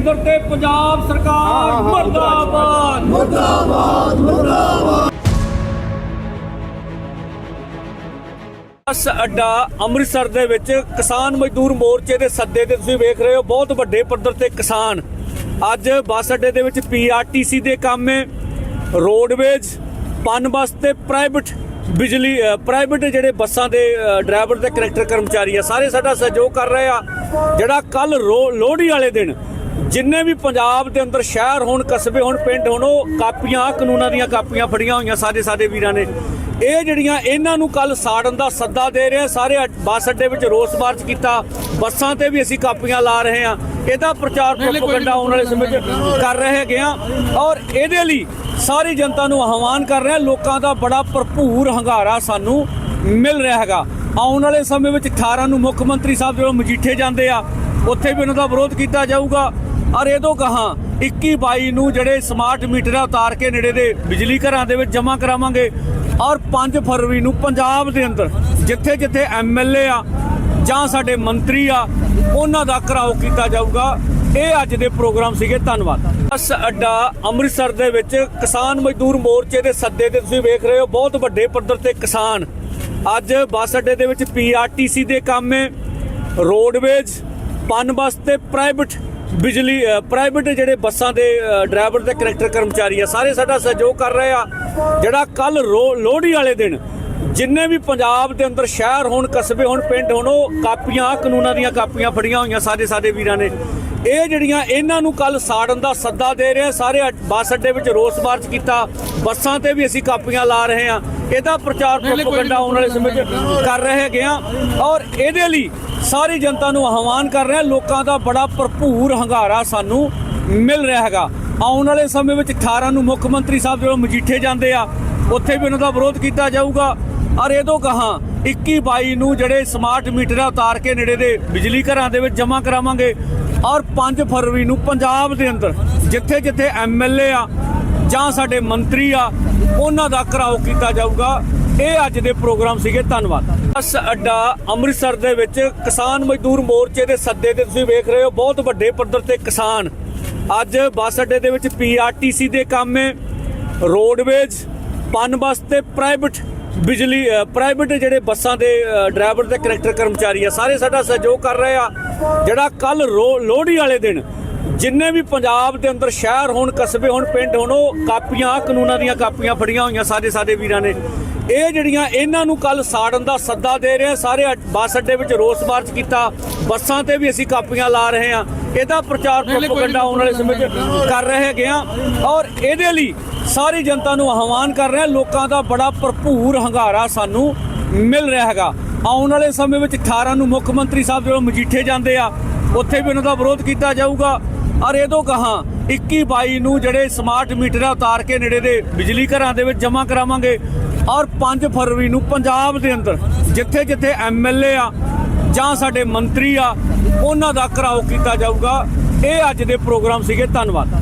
ਕੇਂਦਰ ਤੇ ਪੰਜਾਬ ਸਰਕਾਰ ਮਰਦਾਬਾਦ। ਬੱਸ ਅੱਡਾ ਅੰਮ੍ਰਿਤਸਰ ਦੇ ਵਿੱਚ ਕਿਸਾਨ ਮਜ਼ਦੂਰ ਮੋਰਚੇ ਦੇ ਸੱਦੇ ਤੇ ਤੁਸੀਂ ਵੇਖ ਰਹੇ ਹੋ ਬਹੁਤ ਵੱਡੇ ਪੱਧਰ ਤੇ ਕਿਸਾਨ। ਅੱਜ ਬੱਸ ਅੱਡੇ ਦੇ ਵਿੱਚ ਪੀਆਰਟੀਸੀ ਦੇ ਕੰਮ ਹੈ ਰੋਡਵੇਜ ਪਨ ਬੱਸ ਤੇ ਪ੍ਰਾਈਵੇਟ ਬਿਜਲੀ ਪ੍ਰਾਈਵੇਟ ਜਿਹੜੇ ਬੱਸਾਂ ਦੇ ਡਰਾਈਵਰ ਤੇ ਕਰੈਕਟਰ ਕਰਮਚਾਰੀ ਆ ਸਾਰੇ ਸਾਡਾ ਸਹਿਯੋਗ ਕਰ ਰਹੇ ਆ। ਜਿਹੜਾ ਕੱਲ ਲੋਹੜੀ ਵਾਲੇ ਦਿਨ ਜਿੰਨੇ ਵੀ ਪੰਜਾਬ ਦੇ ਅੰਦਰ ਸ਼ਹਿਰ ਹੋਣ ਕਸਬੇ ਹੋਣ ਪਿੰਡ ਹੋਣ ਉਹ ਕਾਪੀਆਂ ਕਾਨੂੰਨਾਂ ਦੀਆਂ ਕਾਪੀਆਂ ਫੜੀਆਂ ਹੋਈਆਂ ਸਾਡੇ ਸਾਡੇ ਵੀਰਾਂ ਨੇ। ਇਹ ਜਿਹੜੀਆਂ ਇਹਨਾਂ ਨੂੰ ਕੱਲ ਸਾੜਨ ਦਾ ਸੱਦਾ ਦੇ ਰਹੇ ਸਾਰੇ ਬੱਸ ਅੱਡੇ ਵਿੱਚ ਰੋਸ ਮਾਰਚ ਕੀਤਾ। ਬੱਸਾਂ ਤੇ ਵੀ ਅਸੀਂ ਕਾਪੀਆਂ ਲਾ ਰਹੇ ਆ। ਇਹਦਾ ਪ੍ਰਚਾਰ ਪ੍ਰੋਪਗੈਂਡਾ ਆਉਣ ਵਾਲੇ ਸਮੇਂ 'ਚ ਕਰ ਰਹੇ ਹੈਗੇ ਆ। ਔਰ ਇਹਦੇ ਲਈ ਸਾਰੀ ਜਨਤਾ ਨੂੰ ਆਹਵਾਨ ਕਰ ਰਹੇ ਲੋਕਾਂ ਦਾ ਬੜਾ ਭਰਪੂਰ ਹੰਗਾਰਾ ਸਾਨੂੰ ਮਿਲ ਰਿਹਾ ਹੈਗਾ। ਆਉਣ ਵਾਲੇ ਸਮੇਂ ਵਿੱਚ 18 ਨੂੰ ਮੁੱਖ ਮੰਤਰੀ ਸਾਹਿਬ ਜਦੋਂ ਮਜੀਠੇ ਜਾਂਦੇ ਆ। ਉੱਥੇ ਵੀ ਉਹਨਾਂ ਦਾ ਵਿਰੋਧ ਕੀਤਾ ਜਾਊਗਾ। ਔਰ ਇਹ ਤੋਂ ਕਹਾ 21 22 ਨੂੰ ਜਿਹੜੇ ਸਮਾਰਟ ਮੀਟਰ ਆ ਉਤਾਰ ਕੇ ਨੇੜੇ ਦੇ ਬਿਜਲੀ ਘਰਾਂ ਦੇ ਵਿੱਚ ਜਮ੍ਹਾਂ ਕਰਾਵਾਂਗੇ। ਔਰ 5 ਫਰਵਰੀ ਨੂੰ ਪੰਜਾਬ ਦੇ ਅੰਦਰ ਜਿੱਥੇ ਜਿੱਥੇ ਐਮਐਲਏ ਆ ਜਾਂ ਸਾਡੇ ਮੰਤਰੀ ਆ, ਉਹਨਾਂ ਦਾ ਘਰਾਓ ਕੀਤਾ ਜਾਊਗਾ। ਇਹ ਅੱਜ ਦੇ ਪ੍ਰੋਗਰਾਮ ਸੀਗੇ, ਧੰਨਵਾਦ। ਬੱਸ ਅੱਡਾ ਅੰਮ੍ਰਿਤਸਰ ਦੇ ਵਿੱਚ ਕਿਸਾਨ ਮਜ਼ਦੂਰ ਮੋਰਚੇ ਦੇ ਸੱਦੇ ਤੇ ਤੁਸੀਂ ਵੇਖ ਰਹੇ ਹੋ, ਬਹੁਤ ਵੱਡੇ ਪੱਧਰ ਤੇ ਕਿਸਾਨ। ਅੱਜ ਬੱਸ ਅੱਡੇ ਦੇ ਵਿੱਚ ਪੀਆਰਟੀਸੀ ਦੇ ਕੰਮ ਹੈ ਰੋਡਵੇਜ ਪਨ ਬੱਸ ਤੇ ਪ੍ਰਾਈਵੇਟ ਬਿਜਲੀ ਪ੍ਰਾਈਵੇਟ ਜਿਹੜੇ ਬੱਸਾਂ ਦੇ ਡਰਾਈਵਰ ਤੇ ਕਰੈਕਟਰ ਕਰਮਚਾਰੀ ਆ ਸਾਰੇ ਸਾਡਾ ਸਹਿਯੋਗ ਕਰ ਰਹੇ ਆ। ਜਿਹੜਾ ਕੱਲ ਲੋਹੜੀ ਵਾਲੇ ਦਿਨ ਜਿੰਨੇ ਵੀ ਪੰਜਾਬ ਦੇ ਅੰਦਰ ਸ਼ਹਿਰ ਹੋਣ ਕਸਬੇ ਹੋਣ ਪਿੰਡ ਹੋਣ ਉਹ ਕਾਪੀਆਂ ਕਾਨੂੰਨਾਂ ਦੀਆਂ ਕਾਪੀਆਂ ਫੜੀਆਂ ਹੋਈਆਂ ਸਾਡੇ ਸਾਡੇ ਵੀਰਾਂ ਨੇ। ਇਹ ਜਿਹੜੀਆਂ ਇਹਨਾਂ ਨੂੰ ਕੱਲ ਸਾੜਨ ਦਾ ਸੱਦਾ ਦੇ ਰਹੇ ਆ ਸਾਰੇ ਬੱਸ ਅੱਡੇ ਵਿੱਚ ਰੋਸ ਮਾਰਚ ਕੀਤਾ। ਬੱਸਾਂ ਤੇ ਵੀ ਅਸੀਂ ਕਾਪੀਆਂ ਲਾ ਰਹੇ ਆ। ਇਹਦਾ ਪ੍ਰਚਾਰ ਪ੍ਰੋਪਗੈਂਡਾ ਆਉਣ ਵਾਲੇ ਸਮੇਂ 'ਚ ਕਰ ਰਹੇ ਹੈਗੇ ਆ। ਔਰ ਇਹਦੇ ਲਈ ਸਾਰੀ ਜਨਤਾ ਨੂੰ ਆਹਵਾਨ ਕਰ ਰਹੇ ਆ ਲੋਕਾਂ ਦਾ ਬੜਾ ਭਰਪੂਰ ਹੰਗਾਰਾ ਸਾਨੂੰ ਮਿਲ ਰਿਹਾ ਹੈਗਾ। ਆਉਣ ਵਾਲੇ ਸਮੇਂ ਵਿੱਚ 18 ਨੂੰ ਮੁੱਖ ਮੰਤਰੀ ਸਾਹਿਬ ਜਦੋਂ ਮਜੀਠੇ ਜਾਂਦੇ ਆ। ਉੱਥੇ ਵੀ ਉਹਨਾਂ ਦਾ ਵਿਰੋਧ ਕੀਤਾ ਜਾਊਗਾ। ਔਰ ਇਹ ਤੋਂ ਕਹਾ 21 22 ਨੂੰ ਜਿਹੜੇ ਸਮਾਰਟ ਮੀਟਰ ਆ, ਉਤਾਰ ਕੇ ਨੇੜੇ ਦੇ ਬਿਜਲੀ ਘਰਾਂ ਦੇ ਵਿੱਚ ਜਮ੍ਹਾਂ ਕਰਾਵਾਂਗੇ। ਔਰ 5 ਫਰਵਰੀ ਨੂੰ ਪੰਜਾਬ ਦੇ ਅੰਦਰ ਜਿੱਥੇ ਜਿੱਥੇ ਐਮਐਲਏ ਆ ਜਾਂ ਸਾਡੇ ਮੰਤਰੀ ਆ, ਉਹਨਾਂ ਦਾ ਘਰਾਓ ਕੀਤਾ ਜਾਊਗਾ। ਇਹ ਅੱਜ ਦੇ ਪ੍ਰੋਗਰਾਮ ਸੀਗੇ, ਧੰਨਵਾਦ। ਬੱਸ ਅੱਡਾ ਅੰਮ੍ਰਿਤਸਰ ਦੇ ਵਿੱਚ ਕਿਸਾਨ ਮਜ਼ਦੂਰ ਮੋਰਚੇ ਦੇ ਸੱਦੇ ਤੇ ਤੁਸੀਂ ਵੇਖ ਰਹੇ ਹੋ, ਬਹੁਤ ਵੱਡੇ ਪੱਧਰ ਤੇ ਕਿਸਾਨ। ਅੱਜ ਬੱਸ ਅੱਡੇ ਦੇ ਵਿੱਚ ਪੀਆਰਟੀਸੀ ਦੇ ਕੰਮ ਹੈ, ਰੋਡਵੇਜ, ਪਨ ਬੱਸ ਤੇ ਪ੍ਰਾਈਵੇਟ ਬਿਜਲੀ ਪ੍ਰਾਈਵੇਟ ਜਿਹੜੇ ਬੱਸਾਂ ਦੇ ਡਰਾਈਵਰ ਤੇ ਕਨੈਕਟਰ ਕਰਮਚਾਰੀ ਆ, ਸਾਰੇ ਸਾਡਾ ਸਹਿਯੋਗ ਕਰ ਰਹੇ ਆ। ਜਿਹੜਾ ਕੱਲ ਲੋਹੜੀ ਵਾਲੇ ਦਿਨ ਜਿੰਨੇ ਵੀ ਪੰਜਾਬ ਦੇ ਅੰਦਰ ਸ਼ਹਿਰ ਹੋਣ ਕਸਬੇ ਹੋਣ ਪਿੰਡ ਹੋਣ ਉਹ ਕਾਪੀਆਂ ਕਾਨੂੰਨਾਂ ਦੀਆਂ ਕਾਪੀਆਂ ਫੜੀਆਂ ਹੋਈਆਂ ਸਾਡੇ ਸਾਡੇ ਵੀਰਾਂ ਨੇ। ਇਹ ਜਿਹੜੀਆਂ ਇਹਨਾਂ ਨੂੰ ਕੱਲ ਸਾੜਨ ਦਾ ਸੱਦਾ ਦੇ ਰਹੇ ਸਾਰੇ ਬੱਸ ਅੱਡੇ ਵਿੱਚ ਰੋਸ ਮਾਰਚ ਕੀਤਾ। ਬੱਸਾਂ ਤੇ ਵੀ ਅਸੀਂ ਕਾਪੀਆਂ ਲਾ ਰਹੇ ਆ ਇਹਦਾ ਪ੍ਰਚਾਰ ਪ੍ਰੋਪਗੈਂਡਾ ਆਉਣ ਵਾਲੇ ਸਮੇਂ 'ਚ ਕਰ ਰਹੇ ਹੈਗੇ ਆ। ਔਰ ਇਹਦੇ ਲਈ ਸਾਰੀ ਜਨਤਾ ਨੂੰ ਆਹਵਾਨ ਕਰ ਰਹੇ ਲੋਕਾਂ ਦਾ ਬੜਾ ਭਰਪੂਰ ਹੰਗਾਰਾ ਸਾਨੂੰ ਮਿਲ ਰਿਹਾ ਹੈਗਾ। ਆਉਣ ਵਾਲੇ ਸਮੇਂ ਵਿੱਚ 18 ਨੂੰ ਮੁੱਖ ਮੰਤਰੀ ਸਾਹਿਬ ਜਦੋਂ ਮਜੀਠੇ ਜਾਂਦੇ ਆ ਉੱਥੇ ਵੀ ਉਹਨਾਂ ਦਾ ਵਿਰੋਧ ਕੀਤਾ ਜਾਊਗਾ। ਔਰ ਇਹ ਤੋਂ ਕਹਾ 21 22 ਨੂੰ ਜਿਹੜੇ ਸਮਾਰਟ ਮੀਟਰ ਆ ਉਤਾਰ ਕੇ ਨੇੜੇ ਦੇ ਬਿਜਲੀ ਘਰਾਂ ਦੇ ਵਿੱਚ ਜਮ੍ਹਾਂ ਕਰਾਵਾਂਗੇ। ਔਰ 5 ਫਰਵਰੀ ਨੂੰ ਪੰਜਾਬ ਦੇ ਅੰਦਰ ਜਿੱਥੇ ਜਿੱਥੇ ਐਮਐਲਏ ਆ ਜਾਂ ਸਾਡੇ ਮੰਤਰੀ ਆ, ਉਹਨਾਂ ਦਾ ਘਰਾਓ ਕੀਤਾ ਜਾਊਗਾ। ਇਹ ਅੱਜ ਦੇ ਪ੍ਰੋਗਰਾਮ ਸੀਗੇ। ਧੰਨਵਾਦ।